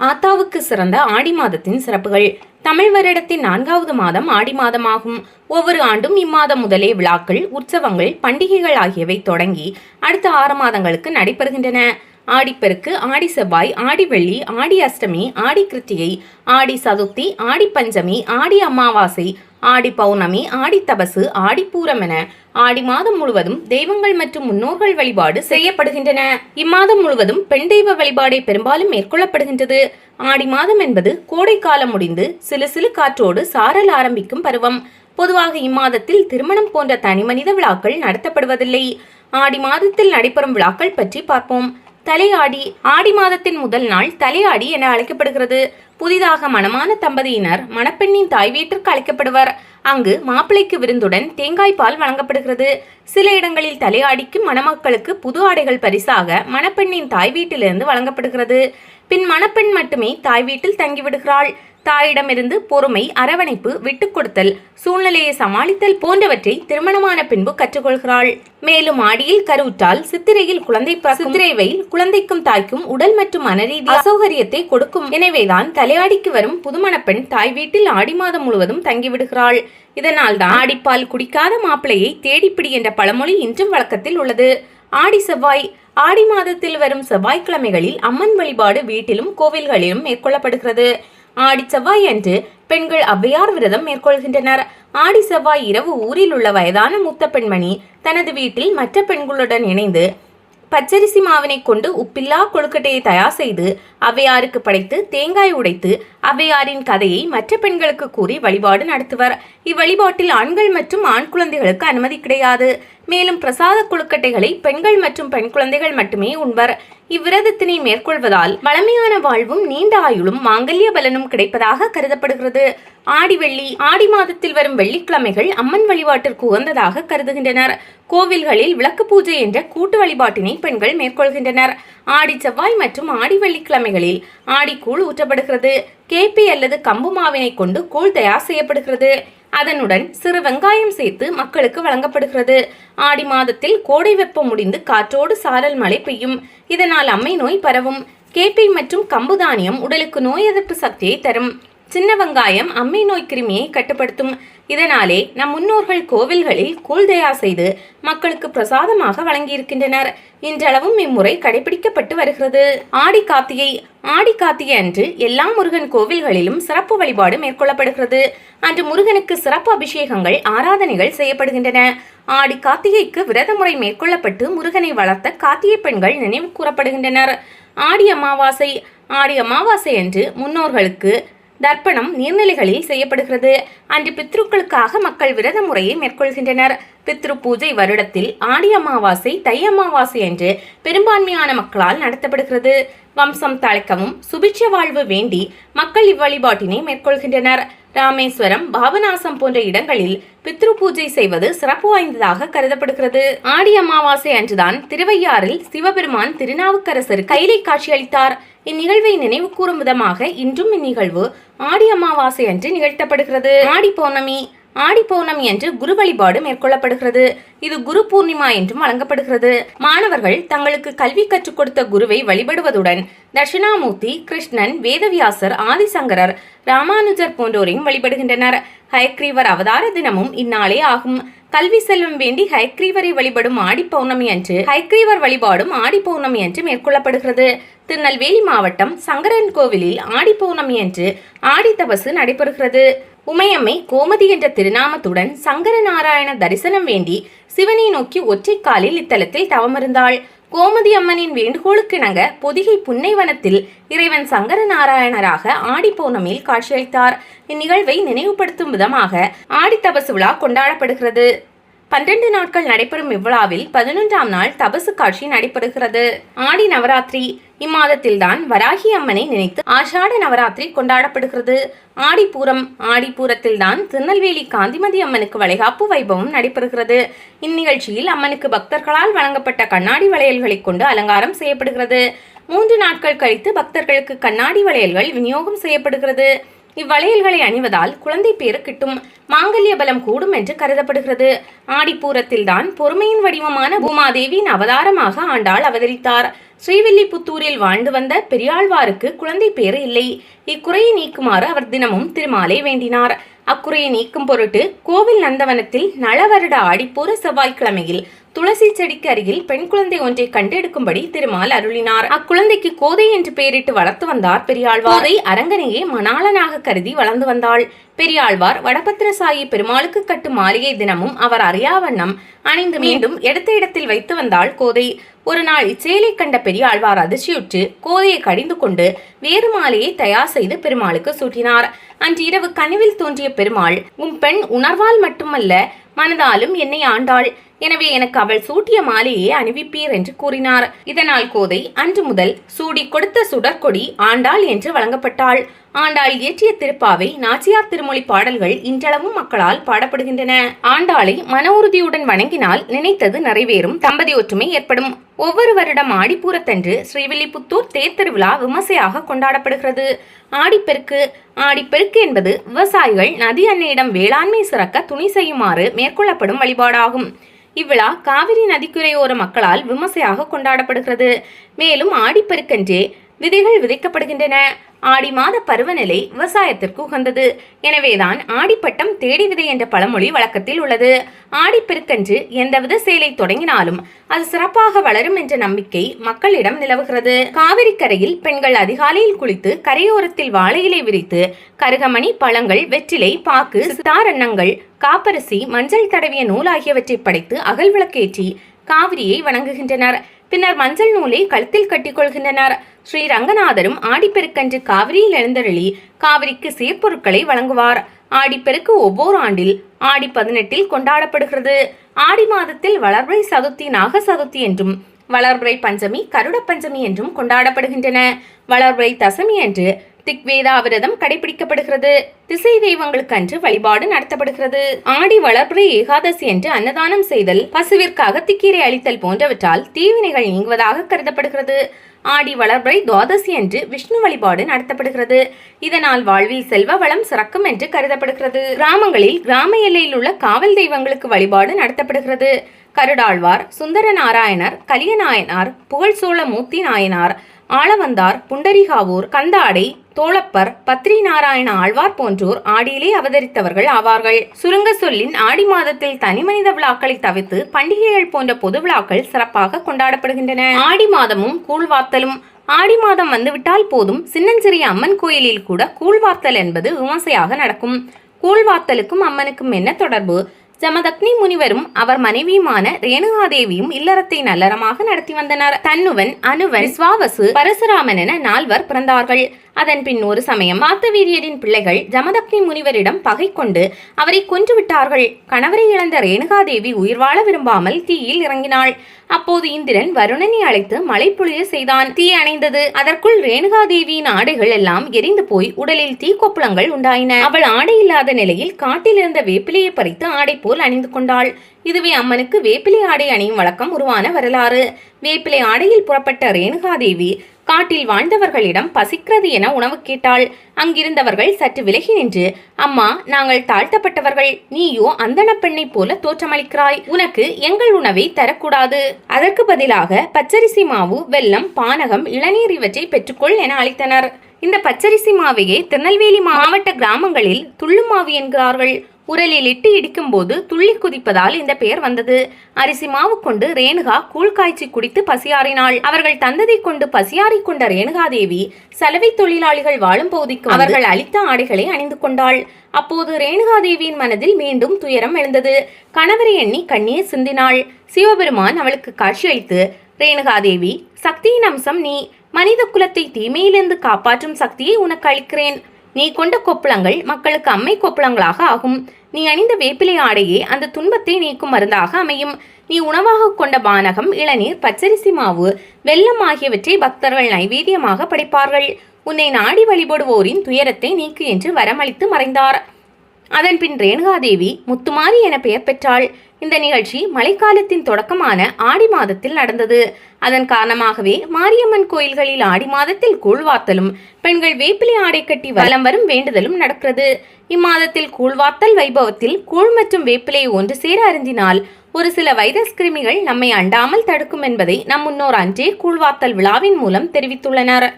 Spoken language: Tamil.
ஆத்தாவுக்கு சிறந்த ஆடி மாதத்தின் சிறப்புகள். தமிழ் வருடத்தின் நான்காவது மாதம் ஆடி மாதமாகும். ஒவ்வொரு ஆண்டும் இம்மாதம் முதலே விழாக்கள் உற்சவங்கள் பண்டிகைகள் ஆகியவை தொடங்கி அடுத்த ஆறு மாதங்களுக்கு நடைபெறுகின்றன. ஆடிப்பெருக்கு ஆடி செவ்வாய் ஆடி வெள்ளி ஆடி அஷ்டமி ஆடி கிருத்திகை ஆடி சதுர்த்தி ஆடி பஞ்சமி ஆடி அமாவாசை ஆடி பௌர்ணமி ஆடி தபசு ஆடி பூரம் என ஆடி மாதம் முழுவதும் தெய்வங்கள் மற்றும் முன்னோர்கள் வழிபாடு செய்யப்படுகின்றன. இம்மாதம் முழுவதும் பெண் தெய்வ வழிபாடே பெரும்பாலும் மேற்கொள்ளப்படுகின்றது. ஆடி மாதம் என்பது கோடை காலம் முடிந்து சிலு சிலு காற்றோடு சாரல் ஆரம்பிக்கும் பருவம். பொதுவாக இம்மாதத்தில் திருமணம் போன்ற தனிமனித விழாக்கள் நடத்தப்படுவதில்லை. ஆடி மாதத்தில் நடைபெறும் விழாக்கள் பற்றி பார்ப்போம். தலையாடி ஆடி மாதத்தின் முதல் நாள் தலையாடி என அழைக்கப்படுகிறது. புதிதாக மணமான தம்பதியினர் மணப்பெண்ணின் தாய் வீட்டிற்கு அழைக்கப்படுவர். அங்கு மாப்பிள்ளைக்கு விருந்துடன் தேங்காய் பால் வழங்கப்படுகிறது. சில இடங்களில் தலையாடிக்கு மணமக்களுக்கு புது ஆடைகள் பரிசாக மணப்பெண்ணின் தாய் வீட்டிலிருந்து வழங்கப்படுகிறது. பின் மணப்பெண் மட்டுமே தாய் வீட்டில் தங்கிவிடுகிறாள். தாயிடமிருந்து பொறுமை அரவணைப்பு விட்டுக் கொடுத்தல் சூழ்நிலையை சமாளித்தல் போன்றவற்றை திருமணமான பின்பு கற்றுக்கொள்கிறாள். மேலும் ஆடியில் கருவுற்றால் சித்திரையில் குழந்தை பிறக்கும். குழந்தைக்கும் தாய்க்கும் உடல் மற்றும் மனரீதி அசௌகரியத்தை கொடுக்கும். எனவேதான் தலையாடிக்கு வரும் புதுமணப்பெண் தாய் வீட்டில் ஆடி மாதம் முழுவதும் தங்கிவிடுகிறாள். இதனால் தான் ஆடிப்பால் குடிக்காத மாப்பிளையை தேடிப்பிடி என்ற பழமொழி இன்றும் வழக்கத்தில் உள்ளது. ஆடி செவ்வாய் ஆடி மாதத்தில் வரும் செவ்வாய்க்கிழமைகளில் அம்மன் வழிபாடு வீட்டிலும் கோவில்களிலும் மேற்கொள்ளப்படுகிறது. ஆடி செவ்வாய் அன்று பெண்கள் ஔவையார் விரதம் மேற்கொள்கின்றனர். ஆடி செவ்வாய் இரவு ஊரில் உள்ள வயதான மூத்த பெண்மணி தனது வீட்டில் மற்ற பெண்களுடன் இணைந்து பச்சரிசி மாவினை கொண்டு உப்பில்லா கொழுக்கட்டையை தயார் செய்து அவ்வையாருக்கு படைத்து தேங்காய் உடைத்து அவ்வையாரின் கதையை மற்ற பெண்களுக்கு கூறி வழிபாடு நடத்துவர். இவ்வழிபாட்டில் ஆண்கள் மற்றும் ஆண் குழந்தைகளுக்கு அனுமதி கிடையாது. மேலும் பிரசாத குழுக்கட்டைகளை பெண்கள் மற்றும் பெண் குழந்தைகள் மட்டுமே உண்பர். இவ்விரதத்தினை மேற்கொள்வதால் வளமையான வாழ்வும் நீண்ட ஆயுளும் மாங்கல்ய பலனும் கிடைப்பதாக கருதப்படுகிறது. ஆடி வெள்ளி ஆடி மாதத்தில் வரும் வெள்ளிக்கிழமைகள் அம்மன் வழிபாட்டிற்கு உகந்ததாக கருதுகின்றனர். கோவில்களில் விளக்கு பூஜை என்ற கூட்டு வழிபாட்டினை பெண்கள் மேற்கொள்கின்றனர். ஆடி செவ்வாய் மற்றும் ஆடி வெள்ளிக்கிழமைகளில் ஆடிக்கூழ் ஊற்றப்படுகிறது. கேப்பி அல்லது கம்பு மாவினை கொண்டு கூழ் தயார் செய்யப்படுகிறது. அதனுடன் சிறு வெங்காயம் சேர்த்து மக்களுக்கு வழங்கப்படுகிறது. ஆடி மாதத்தில் கோடை வெப்பம் முடிந்து காற்றோடு சாரல் மழை பெய்யும். இதனால் அம்மை நோய் பரவும். கேப்பை மற்றும் கம்பு தானியம் உடலுக்கு நோய் எதிர்ப்பு சக்தியை தரும். சின்ன வெங்காயம் அம்மை நோய் கிருமியை கட்டுப்படுத்தும். இதனாலே நம் முன்னோர்கள் கோவில்களில் கூழ் தயார் செய்து மக்களுக்கு பிரசாதமாக வழங்கியிருக்கின்றனர். இன்றளவும் இம்முறை கடைபிடிக்கப்பட்டு வருகிறது. ஆடி காத்தியை ஆடி கார்த்திகை அன்று எல்லா முருகன் கோவில்களிலும் சிறப்பு வழிபாடு மேற்கொள்ளப்படுகிறது. அன்று முருகனுக்கு சிறப்பு அபிஷேகங்கள் ஆராதனைகள் செய்யப்படுகின்றன. ஆடி கார்த்திகைக்கு விரத முறை மேற்கொள்ளப்பட்டு முருகனை வளர்த்த கார்த்திகை பெண்கள் நினைவு கூறப்படுகின்றனர். ஆடி அமாவாசை ஆடி அமாவாசை அன்று முன்னோர்களுக்கு தர்ப்பணம் நீர்நிலைகளில் செய்யப்படுகிறது. அன்று பித்ருக்களுக்காக மக்கள் விரத முறையை மேற்கொள்கின்றனர். பித்ரு பூஜை வருடத்தில் ஆடி அமாவாசை தை அமாவாசை என்று பெரும்பான்மையான மக்களால் நடத்தப்படுகிறது. வம்சம் தழைக்கவும் சுபிட்ச வாழ்வு வேண்டி மக்கள் இவ்வழிபாட்டினை மேற்கொள்கின்றனர். ராமேஸ்வரம் பாபநாசம் போன்ற இடங்களில் பித்ரு பூஜை செய்வது சிறப்பு வாய்ந்ததாக கருதப்படுகிறது. ஆடி அமாவாசை அன்றுதான் திருவையாறில் சிவபெருமான் திருநாவுக்கரசர் கைலை காட்சியளித்தார். இந்நிகழ்வை நினைவு கூறும் விதமாக இன்றும் இந்நிகழ்வு ஆடி அமாவாசை அன்று நிகழ்த்தப்படுகிறது. ஆடி பௌர்ணமி ஆடி பௌர்ணமி அன்று குரு வழிபாடு மேற்கொள்ளப்படுகிறது. இது குரு பூர்ணிமா என்றும் வழங்கப்படுகிறது. மாணவர்கள் தங்களுக்கு கல்வி கற்றுக் கொடுத்த குருவை வழிபடுவதுடன் தட்சிணாமூர்த்தி கிருஷ்ணன் வேதவியாசர் ஆதிசங்கரர் ராமானுஜர் போன்றோரையும் வழிபடுகின்றனர். ஹயக்ரீவர் அவதார தினமும் இந்நாளே ஆகும். கல்வி செல்வம் வேண்டி ஹைக்ரீவரை வழிபடும் ஆடி பௌர்ணமி அன்று ஹைக்ரீவர் வழிபாடும் ஆடி பௌர்ணமி அன்று மேற்கொள்ளப்படுகிறது. திருநெல்வேலி மாவட்டம் சங்கரன் கோவிலில் ஆடி பௌர்ணமி அன்று ஆடி தபசு நடைபெறுகிறது. உமையம்மை கோமதி என்ற திருநாமத்துடன் சங்கர நாராயண தரிசனம் வேண்டி சிவனை நோக்கி ஒற்றை காலில் இத்தலத்தில் தவமிருந்தாள். கோமதி அம்மனின் வேண்டுகோளுக்கிணங்க பொதிகை புன்னைவனத்தில் இறைவன் சங்கர நாராயணராக ஆடி பௌர்ணமியில் காட்சியளித்தார். இந்நிகழ்வை நினைவுபடுத்தும் விதமாக ஆடி தபசு விழா கொண்டாடப்படுகிறது. பன்னிரண்டு நாட்கள் நடைபெறும் இவ்விழாவில் பதினொன்றாம் நாள் தபசு காட்சி நடைபெறுகிறது. ஆடி நவராத்திரி இம்மாதத்தில்தான் வராகி அம்மனை நினைத்து ஆஷாட நவராத்திரி கொண்டாடப்படுகிறது. ஆடிப்பூரம் ஆடிப்பூரத்தில்தான் திருநெல்வேலி காந்திமதி அம்மனுக்கு வளைகாப்பு வைபவம் நடைபெறுகிறது. இந்நிகழ்ச்சியில் அம்மனுக்கு பக்தர்களால் வழங்கப்பட்ட கண்ணாடி வளையல்களை கொண்டு அலங்காரம் செய்யப்படுகிறது. மூன்று நாட்கள் கழித்து பக்தர்களுக்கு கண்ணாடி வளையல்கள் விநியோகம் செய்யப்படுகிறது. இவ்வளையல்களை அணிவதால் குழந்தை பேறு கிட்டும். மாங்கல்ய பலம் கூடும் என்று கருதப்படுகிறது. ஆடிப்பூரத்தில்தான் பொறுமையின் வடிவமான பூமாதேவியின் அவதாரமாக ஆண்டாள் அவதரித்தார். ஸ்ரீவில்லிபுத்தூரில் வாழ்ந்து வந்த பெரியாழ்வாருக்கு குழந்தை பேறு இல்லை. இக்குறையை நீக்குமாறு அவர் தினமும் திருமாலை வேண்டினார். அக்குறையை நீக்கும் பொருட்டு கோவில் நந்தவனத்தில் நலவருட ஆடிப்பூர செவ்வாய்க்கிழமையில் துளசி செடிக்கு அருகில் பெண் குழந்தை ஒன்றை கண்டெடுக்கும்படி திருமால் அருளினார். அக்குழந்தைக்கு கோதை என்று பெயரிட்டு வளர்த்து வந்தார் பெரியாழ்வார். கோதை அரங்கனையே மணாளனாக கருதி வளர்ந்து வந்தாள். பெரியாழ்வார் வடபத்திரசாயி பெருமாளுக்கு கட்டும் மாளிகை தினமும் அவர் அறியாவண்ணம் அணிந்து மீண்டும் எடுத்த இடத்தில் வைத்து வந்தாள் கோதை. ஒரு நாள் இச்செயலை கண்ட பெரியாழ்வார் அதிர்ச்சியுற்று கோதையை கடிந்து கொண்டு வேறு மாலையை தயார் செய்து பெருமாளுக்கு சூட்டினார். அன்று இரவு கனவில் தோன்றிய பெருமாள் உம் பெண் உணர்வால் மட்டுமல்ல மனதாலும் என்னை ஆண்டாள். எனவே எனக்கு அவள் சூட்டிய மாலையே அணிவிப்பீர் என்று கூறினார். இதனால் கோதை அன்று முதல் சூடி கொடுத்த சுடற்கொடி ஆண்டாள் என்று வழங்கப்பட்டாள். ஆண்டாள் இயற்றிய திருப்பாவை நாச்சியார் திருமொழி பாடல்கள் இன்றளவும் மக்களால் பாடப்படுகின்றன. ஆண்டாளை மன உறுதியுடன் வணங்கினால் நினைத்தது நிறைவேறும் தம்பதி ஒற்றுமை ஏற்படும். ஒவ்வொரு வருடம் ஆடிப்பூரத்தன்று ஸ்ரீவில்லிபுத்தூர் தேர் திருவிழா விமர்சையாக கொண்டாடப்படுகிறது. ஆடிப்பெருக்கு ஆடிப்பெருக்கு என்பது விவசாயிகள் நதி அன்னையிடம் வேளாண்மை சிறக்க துணி செய்யுமாறு மேற்கொள்ளப்படும் வழிபாடாகும். இவ்விழா காவிரி நதிக்குரையோர மக்களால் விமர்சையாக கொண்டாடப்படுகிறது. மேலும் ஆடிப்பெருக்கன்றே விதைகள் விதைக்கப்படுகின்றன. ஆடி மாத பருவநிலை விவசாயத்திற்கு உகந்தது. எனவேதான் ஆடிப்பட்டம் தேடி விதை என்ற பழமொழி வழக்கத்தில் உள்ளது. ஆடிப்பெருக்கன்று எந்தவித செயலை தொடங்கினாலும் அது சிறப்பாக வளரும் என்ற நம்பிக்கை மக்களிடம் நிலவுகிறது. காவிரி கரையில் பெண்கள் அதிகாலையில் குளித்து கரையோரத்தில் வாழையிலை விரித்து கருகமணி பழங்கள் வெற்றிலை பாக்கு சித்தாரண்ணங்கள் காப்பரிசி மஞ்சள் தடவிய நூல் ஆகியவற்றை படைத்து அகல் விளக்கேற்றி காவிரியை வணங்குகின்றனர். பின்னர் மஞ்சள் நூலை கழுத்தில் கட்டிக்கொள்கின்றனர் ஸ்ரீ ரங்கநாதரும் ஆடிப்பெருக்கன்று காவிரியில் எழுந்தருளி காவிரிக்கு சீர்பொருட்களை வழங்குவார். ஆடிப்பெருக்கு ஒவ்வொரு ஆண்டில் ஆடி பதினெட்டில் கொண்டாடப்படுகிறது. ஆடி மாதத்தில் வளர்பிறை சதுர்த்தி நாக சதுர்த்தி என்றும் வளர்பிறை பஞ்சமி கருட பஞ்சமி என்றும் கொண்டாடப்படுகின்றன. வளர்பிறை தசமி என்று திக்வேதா விரதம் கடைபிடிக்கப்படுகிறது. திசை தெய்வங்களுக்கு அன்று வழிபாடு நடத்தப்படுகிறது. ஆடி வளர்பிறை ஏகாதசி என்று அன்னதானம் செய்தல் பசுவிற்காக திக்கீரை அளித்தல் போன்றவற்றால் தீவினைகள் நீங்குவதாக கருதப்படுகிறது. ஆடி வளர்பிறை துவாதசி என்று விஷ்ணு வழிபாடு நடத்தப்படுகிறது. இதனால் வாழ்வில் செல்வ வளம் சிறக்கும் என்று கருதப்படுகிறது. கிராமங்களில் கிராம எல்லையில் உள்ள காவல் தெய்வங்களுக்கு வழிபாடு நடத்தப்படுகிறது. கருடாழ்வார் சுந்தர நாராயணர் கலியநாயனார் புகழ்சோழ மூர்த்தி நாயனார் ஆளவந்தார் புண்டரிகாவூர் கந்தாடை தோளப்பர் பத்ரி நாராயண ஆழ்வார் போன்றோர் ஆடியிலே அவதரித்தவர்கள் ஆவார்கள். சுருங்க சொல்லின் ஆடி மாதத்தில் தனிமனித விழாக்களை தவிர்த்து பண்டிகைகள் போன்ற பொது விழாக்கள் சிறப்பாக கொண்டாடப்படுகின்றன. ஆடி மாதமும் கூழ்வாத்தலும் ஆடி மாதம் வந்துவிட்டால் போதும் சின்னஞ்சிறிய அம்மன் கோயிலில் கூட கூழ்வார்த்தல் என்பது விமர்சையாக நடக்கும். கூழ்வார்த்தலுக்கும் அம்மனுக்கும் என்ன தொடர்பு? ஜமதக்னி முனிவரும் அவர் மனைவியுமான ரேணுகாதேவியும் இல்லறத்தை நல்லறமாக நடத்தி வந்தனர். தன்னுவன் அனுவன் விஸ்வாவசு பரசுராமன் என நால்வர் பிறந்தார்கள். அதன் பின் ஒரு சமயம் மாத்தவீரியரின் பிள்ளைகள் ஜமதக்னி முனிவரிடம் பகை கொண்டு அவரை கொன்று விட்டார்கள் கணவரை இழந்த ரேணுகாதேவி உயிர் வாழ விரும்பாமல் தீயில் இறங்கினாள். அப்போது இந்திரன் வருணனை அழைத்து மழை பொழிய செய்தான். தீ அணைந்தது. அதற்குள் ரேணுகாதேவியின் ஆடைகள் எல்லாம் எரிந்து போய் உடலில் தீக்கொப்புளங்கள் உண்டாயின. அவள் ஆடை இல்லாத நிலையில் காட்டில் இருந்த வேப்பிலையை பறித்து ஆடை போல் அணிந்து கொண்டாள். இதுவே அம்மனுக்கு வேப்பிலை ஆடை அணியும் வழக்கம் உருவான வரலாறு. வேப்பிலை ஆடையில் புறப்பட்ட ரேணுகாதேவி காட்டில் வாழ்ந்தவர்களிடம் பசிக்கிறது என உணவு கேட்டாள். அங்கிருந்தவர்கள் சற்று விலகி நின்று அம்மா நாங்கள் தாழ்த்தப்பட்டவர்கள். நீயோ அந்தன பெண்ணைப் போல தோற்றமளிக்கிறாய். உனக்கு எங்கள் உணவை தரக்கூடாது. அதற்கு பதிலாக பச்சரிசி மாவு வெல்லம் பானகம் இளநீர் இவற்றை பெற்றுக்கொள் என அளித்தனர். இந்த பச்சரிசி மாவையே திருநெல்வேலி மாவட்ட கிராமங்களில் துள்ளு மாவு என்கிறார்கள். உரலில் இட்டு இடிக்கும் போது துள்ளி குதிப்பதால் இந்த பெயர் வந்தது. அரிசி மாவு கொண்டு ரேணுகா கூழ் காய்ச்சி குடித்து பசியாறினாள். அவர்கள் தந்ததை கொண்டு பசியாறி கொண்ட ரேணுகாதேவி சலவை தொழிலாளிகள் வாழும் பகுதிக்கு அவர்கள் அளித்த ஆடைகளை அணிந்து கொண்டாள். அப்போது ரேணுகாதேவியின் மனதில் மீண்டும் துயரம் எழுந்தது. கணவரை எண்ணி கண்ணீர் சிந்தினாள். சிவபெருமான் அவளுக்கு காட்சியளித்து ரேணுகாதேவி சக்தியின் அம்சம் நீ. மனித குலத்தை தீமையிலிருந்து காப்பாற்றும் சக்தியை உனக்கு அளிக்கிறேன். நீ கொண்ட கொப்பளங்கள் மக்களுக்கு அம்மை கொப்பளங்களாக ஆகும். நீ அணிந்த வேப்பிலை ஆடையே அந்த துன்பத்தை நீக்கும் மருந்தாக அமையும். நீ உணவாக கொண்ட பானகம் இளநீர் பச்சரிசி மாவு வெல்லம் ஆகியவற்றை பக்தர்கள் நைவேத்தியமாக படைப்பார்கள். உன்னை நாடி வழிபடுவோரின் துயரத்தை நீக்கு என்று வரமளித்து மறைந்தார். அதன்பின் ரேணுகாதேவி முத்துமாரி என பெயர் பெற்றாள். இந்த நிகழ்ச்சி மழைக்காலத்தின் தொடக்கமான ஆடி மாதத்தில் நடந்தது. அதன் காரணமாகவே மாரியம்மன் கோயில்களில் ஆடி மாதத்தில் கூழ்வாத்தலும் பெண்கள் வேப்பிலை ஆடை கட்டி வலம் வரும் வேண்டுதலும் நடக்கிறது. இம்மாதத்தில் கூழ்வாத்தல் வைபவத்தில் கூழ் மற்றும் வேப்பிலையை ஒன்று சேர அருந்தினால் ஒரு சில வைரஸ் கிருமிகள் நம்மை அண்டாமல் தடுக்கும் என்பதை நம் முன்னோர் அன்றே கூழ்வாத்தல் விழாவின் மூலம் தெரிவித்துள்ளனர்.